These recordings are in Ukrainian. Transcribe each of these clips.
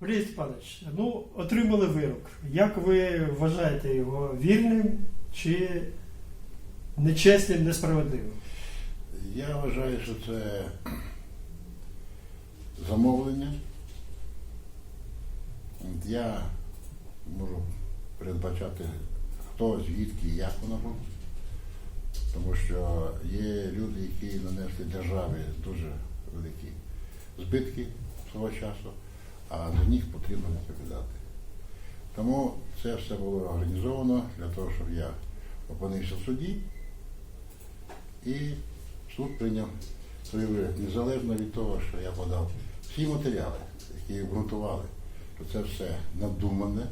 Валерій Степанович, ну, отримали вирок. Як ви вважаєте його вірним чи нечесним, несправедливим? Я вважаю, що це замовлення. Я можу передбачати, хто, звідки, як воно було. Тому що є люди, які нанесли державі дуже великі збитки свого часу, а за них потрібно відповідати. Тому це все було організовано для того, щоб я опинився в суді і суд прийняв свою вирок, незалежно від того, що я подав всі матеріали, які обґрунтували, що це все надумане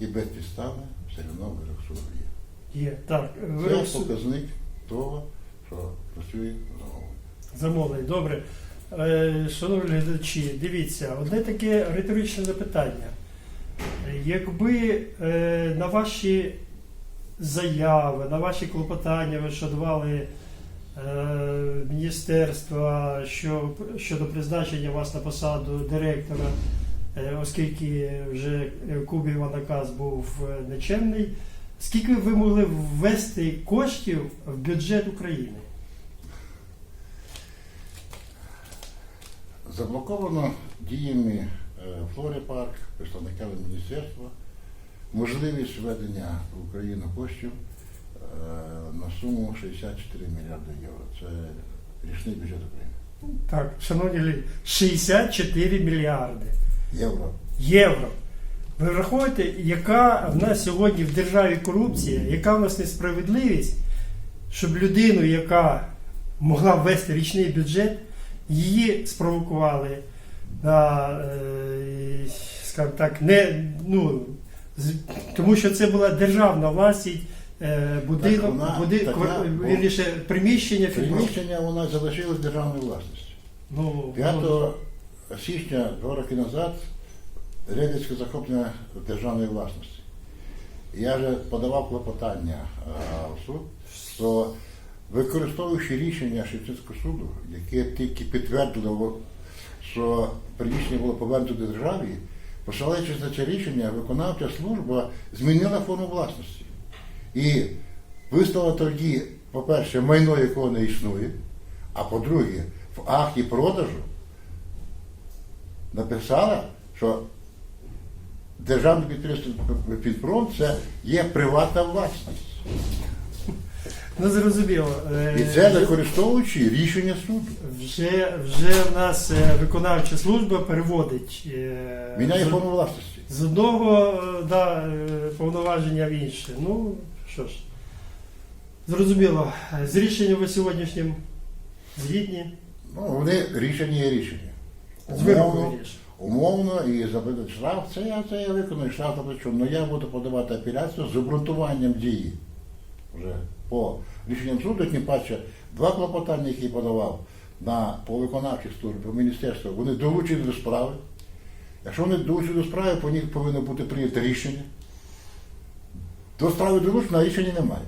і безпідставне, все одно вирок суду є. Є. Так, Це показник того, що працює замовлення. Замовлень, добре. Е, Шановні глядачі, дивіться, одне таке риторичне запитання. Якби е, на ваші заяви, на ваші клопотання ви що давали е, міністерства щодо призначення вас на посаду директора, оскільки вже Кубіва наказ був нечемний, скільки ви могли ввести коштів в бюджет України? Заблоковано діями е, Флорі Парк, представниками міністерства, можливість введення в Україну коштів е, на суму 64 мільярди євро. Це річний бюджет України. Так, шановні люди, 64 мільярди Євро. євро. Ви враховуєте, яка в нас сьогодні в державі корупція, яка в нас несправедливість, щоб людину, яка могла ввести річний бюджет, її спровокували на, е, скажімо так, не, ну, тому що це була державна власність, е, будинок, Так вона- буди- так вона- вірніше, приміщення. Приміщення у нас залишилось державною власністю. Ну, 5 січня, два роки назад, Рейдерське захоплення державної власності. Я вже подавав клопотання е, в суд, що використовуючи рішення Шевченського суду, яке тільки підтвердило, що приміщення було повернуто державі, посилаючись на це рішення, виконавча служба змінила форму власності. І виставила тоді, по-перше, майно, якого не існує, а по-друге, в акті продажу написала, що державне підприємство Підпром це є приватна власність. Ну, зрозуміло. Е, І це використовуючи рішення суду. Вже, вже в нас е, виконавча служба переводить е, Міняє з, форму власності. з одного да, повноваження в інше. Ну, що ж, зрозуміло. З рішенням ви сьогоднішнім згідні. Ну, вони рішення є рішення. Умовно, умовно і заплатити штраф, це я, це я виконую штраф заплачу. Але я буду подавати апеляцію з обґрунтуванням дії. Вже по рішенням суду, тим паче, два клопотання, які я подавав на по виконавчій службі, по міністерству, вони долучені до справи. Якщо вони долучені до справи, по них повинно бути прийнято рішення. До справи долучено, а рішення немає.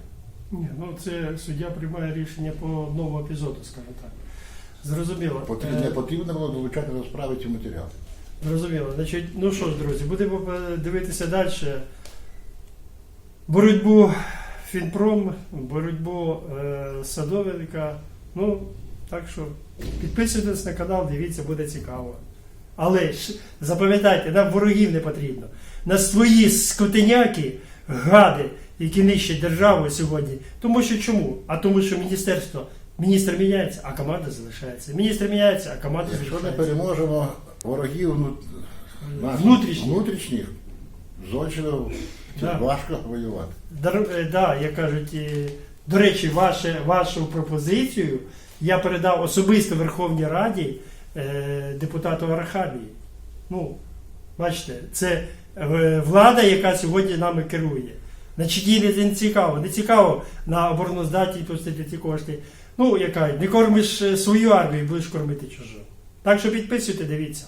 Ні, ну це суддя приймає рішення по одному епізоду, скажімо так. Зрозуміло. Потрібно, Е, потрібно було долучати до справи ці матеріали. Зрозуміло. Значить, ну що ж, друзі, будемо е, дивитися далі. Боротьбу Фінпром, боротьбу е, Садовника. Ну, так що підписуйтесь на канал, дивіться, буде цікаво. Але ж запам'ятайте, нам ворогів не потрібно. На свої скотиняки, гади, які нищать державу сьогодні. Тому що чому? А тому, що міністерство, міністр міняється, а команда залишається. Міністр міняється, а команда Якщо не переможемо ворогів ну, Внутрішніх. внутрішніх злочинів, Да. важко воювати. Дар, е, да, як кажуть, е, до речі, ваше, вашу пропозицію я передав особисто Верховній Раді е, депутату Арахамії. Ну, бачите, це е, влада, яка сьогодні нами керує. Значить, їй не, цікаво, не цікаво на обороноздатність пустити ці кошти. Ну, яка, не кормиш свою армію, будеш кормити чужу. Так що підписуйте, дивіться.